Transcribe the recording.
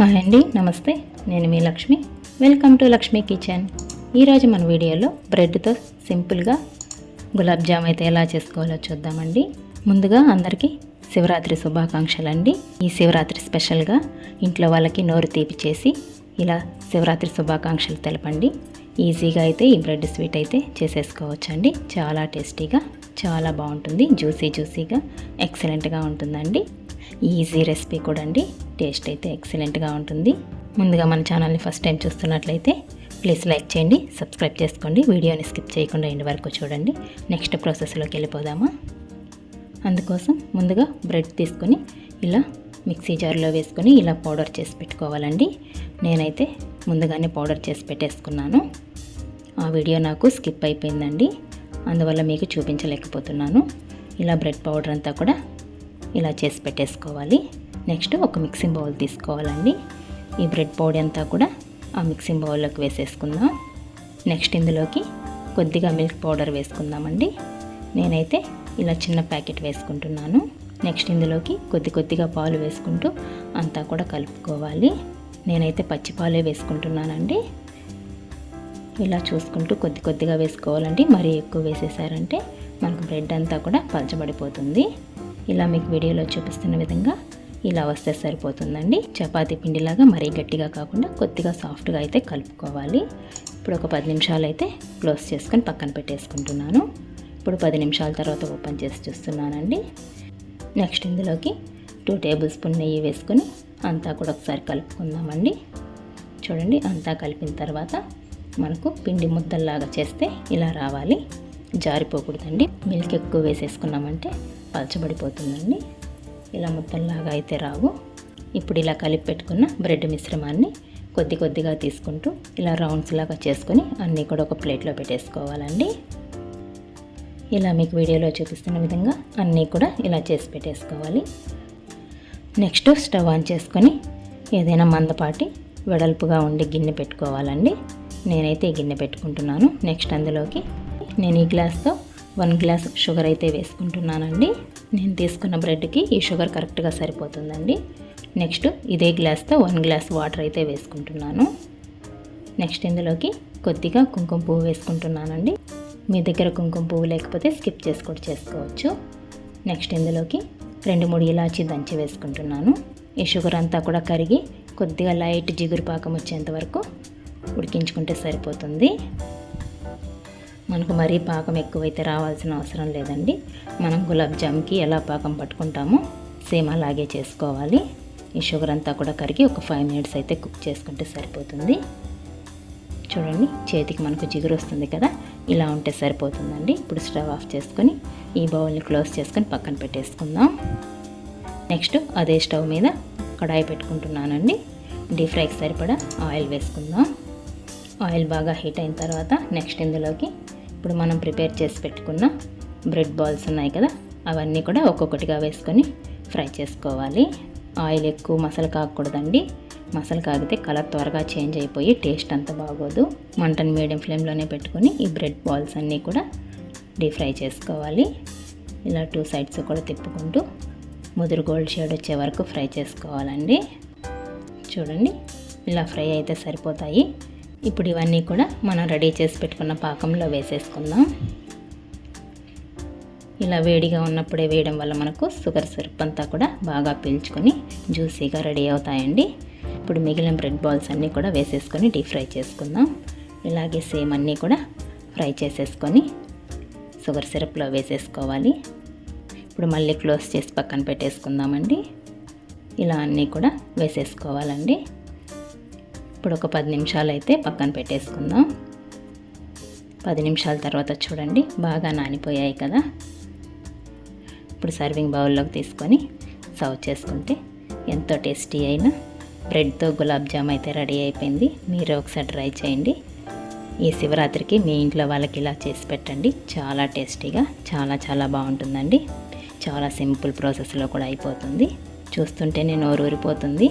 Hi అండి నమస్తే. నేను మీ Lakshmi. Welcome to Lakshmi kitchen. ఈరోజు మన వీడియోలో బ్రెడ్తో సింపుల్గా గులాబ్ జామ్ అయితే ఎలా చేసుకోవాలో చూద్దామండి. ముందుగా అందరికీ శివరాత్రి శుభాకాంక్షలు అండి ఈ శివరాత్రి స్పెషల్గా ఇంట్లో వాళ్ళకి నోరు తీపి చేసి ఇలా శివరాత్రి శుభాకాంక్షలు తెలపండి. ఈజీగా అయితే ఈ బ్రెడ్ స్వీట్ అయితే చేసేసుకోవచ్చండి. చాలా టేస్టీగా చాలా బాగుంటుంది. జ్యూసీ జ్యూసీగా ఎక్సలెంట్గా ఉంటుందండి. ఈజీ రెసిపీ కూడా అండి. టేస్ట్ అయితే ఎక్సలెంట్గా ఉంటుంది. ముందుగా మన ఛానల్ని ఫస్ట్ టైం చూస్తున్నట్లయితే ప్లీజ్ లైక్ చేయండి సబ్స్క్రైబ్ చేసుకోండి. వీడియోని స్కిప్ చేయకుండా ఇంటి వరకు చూడండి. నెక్స్ట్ ప్రాసెస్లోకి వెళ్ళిపోదామా? అందుకోసం ముందుగా బ్రెడ్ తీసుకొని ఇలా మిక్సీ జార్లో వేసుకొని ఇలా పౌడర్ చేసి పెట్టుకోవాలండి. నేనైతే ముందుగానే పౌడర్ చేసి పెట్టేసుకున్నాను. ఆ వీడియో నాకు స్కిప్ అయిపోయిందండి. అందువల్ల మీకు చూపించలేకపోతున్నాను. ఇలా బ్రెడ్ పౌడర్ అంతా కూడా ఇలా చేసి పెట్టేసుకోవాలి. నెక్స్ట్ ఒక మిక్సింగ్ బౌల్ తీసుకోవాలండి. ఈ బ్రెడ్ పౌడర్ అంతా కూడా ఆ మిక్సింగ్ బౌల్లోకి వేసేసుకుందాం. నెక్స్ట్ ఇందులోకి కొద్దిగా మిల్క్ పౌడర్ వేసుకుందామండి. నేనైతే ఇలా చిన్న ప్యాకెట్ వేసుకుంటున్నాను. నెక్స్ట్ ఇందులోకి కొద్ది కొద్దిగా పాలు వేసుకుంటూ అంతా కూడా కలుపుకోవాలి. నేనైతే పచ్చి పాలే వేసుకుంటున్నానండి. ఇలా చూసుకుంటూ కొద్ది కొద్దిగా వేసుకోవాలండి. మరీ ఎక్కువ వేసేసారంటే మనకు బ్రెడ్ అంతా కూడా పలచబడిపోతుంది. ఇలా మీకు వీడియోలో చూపిస్తున్న విధంగా ఇలా వస్తే సరిపోతుందండి. చపాతీ పిండిలాగా మరీ గట్టిగా కాకుండా కొద్దిగా సాఫ్ట్గా అయితే కలుపుకోవాలి. ఇప్పుడు ఒక పది నిమిషాలు అయితే క్లోజ్ చేసుకొని పక్కన పెట్టేసుకుంటున్నాను. ఇప్పుడు పది నిమిషాల తర్వాత ఓపెన్ చేసి చూస్తున్నానండి. నెక్స్ట్ ఇందులోకి టూ టేబుల్ స్పూన్ నెయ్యి వేసుకొని అంతా కూడా ఒకసారి కలుపుకుందామండి. చూడండి అంతా కలిపిన తర్వాత మనకు పిండి ముద్దల్లాగా చేస్తే ఇలా రావాలి. జారిపోకూడదండి. మిల్క్ ఎక్కువ వేసేసుకున్నామంటే పలచబడిపోతుందండి. ఇలా మొత్తంలాగా అయితే రావు. ఇప్పుడు ఇలా కలిపి పెట్టుకున్న బ్రెడ్ మిశ్రమాన్ని కొద్ది కొద్దిగా తీసుకుంటూ ఇలా రౌండ్స్ లాగా చేసుకొని అన్నీ కూడా ఒక ప్లేట్లో పెట్టేసుకోవాలండి. ఇలా మీకు వీడియోలో చూపిస్తున్న విధంగా అన్నీ కూడా ఇలా చేసి పెట్టేసుకోవాలి. నెక్స్ట్ స్టవ్ ఆన్ చేసుకొని ఏదైనా మందపాటి వెడల్పుగా ఉండి గిన్నె పెట్టుకోవాలండి. నేనైతే గిన్నె పెట్టుకుంటున్నాను. నెక్స్ట్ అందులోకి నేను ఈ గ్లాస్తో వన్ గ్లాస్ షుగర్ అయితే వేసుకుంటున్నానండి. నేను తీసుకున్న బ్రెడ్కి ఈ షుగర్ కరెక్ట్గా సరిపోతుందండి. నెక్స్ట్ ఇదే గ్లాస్తో వన్ గ్లాస్ వాటర్ అయితే వేసుకుంటున్నాను. నెక్స్ట్ ఇందులోకి కొద్దిగా కుంకుమ పువ్వు వేసుకుంటున్నానండి. మీ దగ్గర కుంకుమ పువ్వు లేకపోతే స్కిప్ చేసి కూడా చేసుకోవచ్చు. నెక్స్ట్ ఇందులోకి రెండు మూడు ఇలాచీ దంచి వేసుకుంటున్నాను. ఈ షుగర్ అంతా కూడా కరిగి కొద్దిగా లైట్ జిగురు పాకం వచ్చేంత వరకు ఉడికించుకుంటే సరిపోతుంది. మనకు మరీ పాకం ఎక్కువైతే రావాల్సిన అవసరం లేదండి. మనం గులాబ్ జామ్కి ఎలా పాకం పట్టుకుంటామో సేమ్ అలాగే చేసుకోవాలి. ఈ షుగర్ అంతా కూడా కరిగి ఒక ఫైవ్ మినిట్స్ అయితే కుక్ చేసుకుంటే సరిపోతుంది. చూడండి చేతికి మనకు జిగురు వస్తుంది కదా ఇలా ఉంటే సరిపోతుందండి. ఇప్పుడు స్టవ్ ఆఫ్ చేసుకొని ఈ బౌల్ని క్లోజ్ చేసుకొని పక్కన పెట్టేసుకుందాం. నెక్స్ట్ అదే స్టవ్ మీద కడాయి పెట్టుకుంటున్నానండి. డీప్ ఫ్రైకి సరిపడా ఆయిల్ వేసుకుందాం. ఆయిల్ బాగా హీట్ అయిన తర్వాత నెక్స్ట్ ఇందులోకి ఇప్పుడు మనం ప్రిపేర్ చేసి పెట్టుకున్న బ్రెడ్ బాల్స్ ఉన్నాయి కదా అవన్నీ కూడా ఒక్కొక్కటిగా వేసుకొని ఫ్రై చేసుకోవాలి. ఆయిల్ ఎక్కువ మసలు కాకూడదండి. మసలు కాగితే కలర్ త్వరగా చేంజ్ అయిపోయి టేస్ట్ అంత బాగోదు. మంటను మీడియం ఫ్లేమ్లోనే పెట్టుకొని ఈ బ్రెడ్ బాల్స్ అన్నీ కూడా డీప్ ఫ్రై చేసుకోవాలి. ఇలా టూ సైడ్స్ కూడా తిప్పుకుంటూ ముదురు గోల్డ్ షేడ్ వచ్చే వరకు ఫ్రై చేసుకోవాలండి. చూడండి ఇలా ఫ్రై అయితే సరిపోతాయి. ఇప్పుడు ఇవన్నీ కూడా మనం రెడీ చేసి పెట్టుకున్న పాకంలో వేసేసుకుందాం. ఇలా వేడిగా ఉన్నప్పుడే వేయడం వల్ల మనకు షుగర్ సిరప్ అంతా కూడా బాగా పీల్చుకొని జ్యూసీగా రెడీ అవుతాయండి. ఇప్పుడు మిగిలిన బ్రెడ్ బాల్స్ అన్నీ కూడా వేసేసుకొని డీప్ ఫ్రై చేసుకుందాం. ఇలాగే సేమ్ అన్నీ కూడా ఫ్రై చేసేసుకొని షుగర్ సిరప్లో వేసేసుకోవాలి. ఇప్పుడు మళ్ళీ క్లోజ్ చేసి పక్కన పెట్టేసుకుందామండి. ఇలా అన్నీ కూడా వేసేసుకోవాలండి. ఇప్పుడు ఒక పది నిమిషాలు అయితే పక్కన పెట్టేసుకుందాం. పది నిమిషాల తర్వాత చూడండి బాగా నానిపోయాయి కదా. ఇప్పుడు సర్వింగ్ బౌల్లోకి తీసుకొని సర్వ్ చేసుకుంటే ఎంతో టేస్టీ అయిన బ్రెడ్తో గులాబ్ జామ్ అయితే రెడీ అయిపోయింది. మీరు ఒకసారి ట్రై చేయండి. ఈ శివరాత్రికి మీ ఇంట్లో వాళ్ళకి ఇలా చేసి పెట్టండి. చాలా టేస్టీగా చాలా చాలా బాగుంటుందండి. చాలా సింపుల్ ప్రాసెస్లో కూడా అయిపోతుంది. చూస్తుంటేనే నేను ఊరిపోతుంది